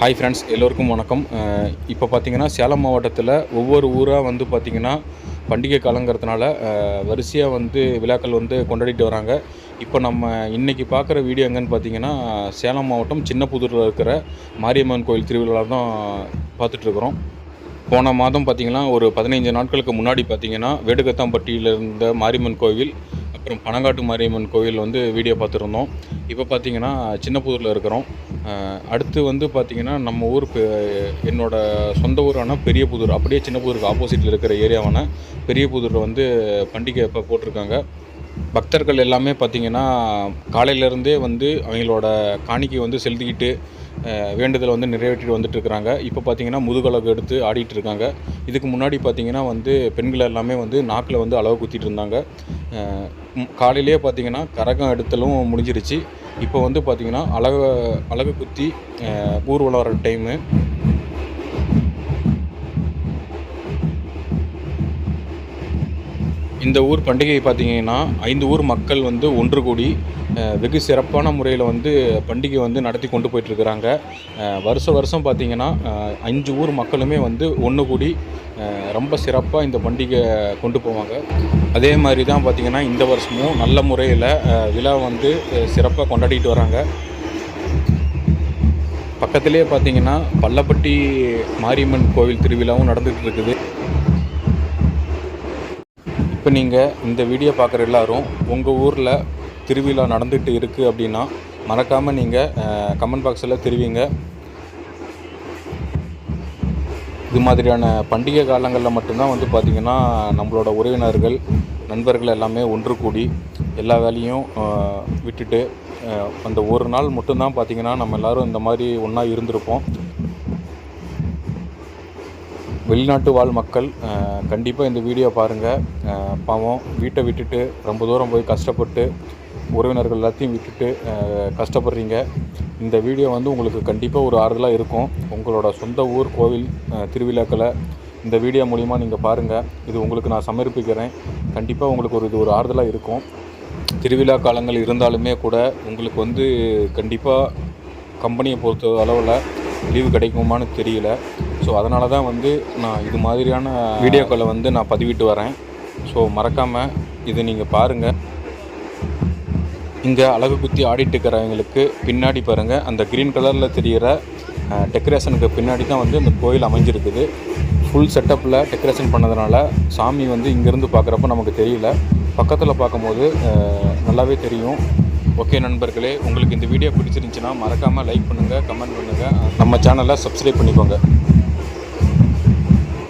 Hi friends எல்லோருக்கும் வணக்கம். இப்போ பார்த்தீங்கன்னா சேலம் மாவட்டத்தில் ஒவ்வொரு ஊராக வந்து பார்த்திங்கன்னா பண்டிகை காலங்கிறதுனால வரிசையாக வந்து விழாக்கள் வந்து கொண்டாடிட்டு வராங்க. இப்போ நம்ம இன்றைக்கி பார்க்குற வீடியோ எங்கன்னு பார்த்தீங்கன்னா சேலம் மாவட்டம் சின்னப்புதூரில் இருக்கிற மாரியம்மன் கோயில் திருவிழா தான் பார்த்துட்ருக்குறோம் போன மாதம் பார்த்திங்கன்னா ஒரு பதினைஞ்சு நாட்களுக்கு முன்னாடி பார்த்திங்கன்னா வேடுகத்தாம்பட்டியில் இருந்த மாரியம்மன் கோவில் அப்புறம் பனங்காட்டு மாரியம்மன் கோவில் வந்து வீடியோ பார்த்துருந்தோம். இப்போ பார்த்தீங்கன்னா சின்னப்புதூரில் இருக்கிறோம். அடுத்து வந்து பார்த்திங்கன்னா நம்ம ஊர் என்னோடய என்னோட சொந்த ஊரான பெரியபுதூர் அப்படியே சின்னப்புதூருக்கு ஆப்போசிட்டில் இருக்கிற ஏரியாவான பெரியபுதூரில் வந்து பண்டிகை இப்போ போட்டிருக்காங்க. பக்தர்கள் எல்லாமே பார்த்திங்கன்னா காலையிலேருந்தே வந்து அவங்களோட காணிக்கை வந்து செலுத்திக்கிட்டு வேண்டுதலை வந்து நிறைவேற்றிட்டு வந்துட்டு இருக்கிறாங்க. இப்போ பார்த்தீங்கன்னா முதுகலகு எடுத்து ஆடிட்டு இருக்காங்க. இதுக்கு முன்னாடி பார்த்தீங்கன்னா வந்து பெண்கள் எல்லாமே வந்து நாக்கில் வந்து அளவு குத்திட்டு இருந்தாங்க. காலையிலேயே பார்த்தீங்கன்னா கரகம் எடுத்தலும் முடிஞ்சிருச்சு. இப்போ வந்து பார்த்திங்கன்னா அழகு அழகு குத்தி ஊர்வலம் வர டைமு இந்த ஊர் பண்டிகை பார்த்தீங்கன்னா ஐந்து ஊர் மக்கள் வந்து ஒன்று கூடி வெகு சிறப்பான முறையில் வந்து பண்டிகை வந்து நடத்தி கொண்டு போயிட்டுருக்குறாங்க. வருஷ வருஷம் பார்த்தீங்கன்னா அஞ்சு ஊர் மக்களுமே வந்து ஒன்று கூடி ரொம்ப சிறப்பாக இந்த பண்டிகை கொண்டு போவாங்க. அதே மாதிரி தான் பார்த்தீங்கன்னா இந்த வருஷமும் நல்ல முறையில் விழா வந்து சிறப்பாக கொண்டாடிட்டு வராங்க. பக்கத்திலே பார்த்தீங்கன்னா பள்ளப்பட்டி மாரியம்மன் கோவில் திருவிழாவும் நடந்துகிட்டு இருக்குது. இப்போ நீங்கள் இந்த வீடியோ பார்க்குற எல்லாரும் உங்கள் ஊரில் திருவிழா நடந்துகிட்டு இருக்குது அப்படின்னா மறக்காமல் நீங்கள் கமெண்ட் பாக்ஸில் தெரிவிங்க. இது மாதிரியான பண்டிகை காலங்களில் மட்டும்தான் வந்து பார்த்திங்கன்னா நம்மளோட உறவினர்கள் நண்பர்கள் எல்லாமே ஒன்று கூடி எல்லா வேலையும் விட்டுட்டு அந்த ஒரு நாள் மட்டும்தான் பார்த்திங்கன்னா நம்ம எல்லோரும் இந்த மாதிரி ஒன்றா இருந்திருப்போம். வெளிநாட்டு வாழ் மக்கள் கண்டிப்பாக இந்த வீடியோ பாருங்கள் பாவம் வீட்டை விட்டுட்டு ரொம்ப தூரம் போய் கஷ்டப்பட்டு உறவினர்கள் எல்லாத்தையும் விட்டுட்டு கஷ்டப்படுறீங்க. இந்த வீடியோ வந்து உங்களுக்கு கண்டிப்பாக ஒரு ஆறுதலாக இருக்கும். உங்களோட சொந்த ஊர் கோவில் திருவிழாக்களை இந்த வீடியோ மூலிமா நீங்கள் பாருங்கள் இது உங்களுக்கு நான் சமர்ப்பிக்கிறேன். கண்டிப்பாக உங்களுக்கு ஒரு இது ஒரு ஆறுதலாக இருக்கும். திருவிழா காலங்கள் இருந்தாலுமே கூட உங்களுக்கு வந்து கண்டிப்பாக கம்பெனியை பொறுத்த அளவில் லீவு கிடைக்குமான்னு தெரியல. ஸோ அதனால தான் வந்து நான் இது மாதிரியான வீடியோக்களை வந்து நான் பதிவிட்டு வரேன். ஸோ மறக்காமல் இது நீங்கள் பாருங்கள் இங்கே அழகு குத்தி ஆடிட்டு இருக்கிறவங்களுக்கு பின்னாடி பாருங்கள் அந்த க்ரீன் கலரில் தெரிகிற டெக்கரேஷனுக்கு பின்னாடி தான் வந்து அந்த கோயில் அமைஞ்சிருக்குது. ஃபுல் செட்டப்பில் டெக்கரேஷன் பண்ணதுனால சாமி வந்து இங்கேருந்து பார்க்குறப்ப நமக்கு தெரியல. பக்கத்தில் பார்க்கும்போது நல்லாவே தெரியும். ஓகே நண்பர்களே உங்களுக்கு இந்த வீடியோ பிடிச்சிருந்துச்சின்னா மறக்காமல் லைக் பண்ணுங்கள் கமெண்ட் பண்ணுங்கள் நம்ம சேனலை சப்ஸ்கிரைப் பண்ணிக்கோங்க.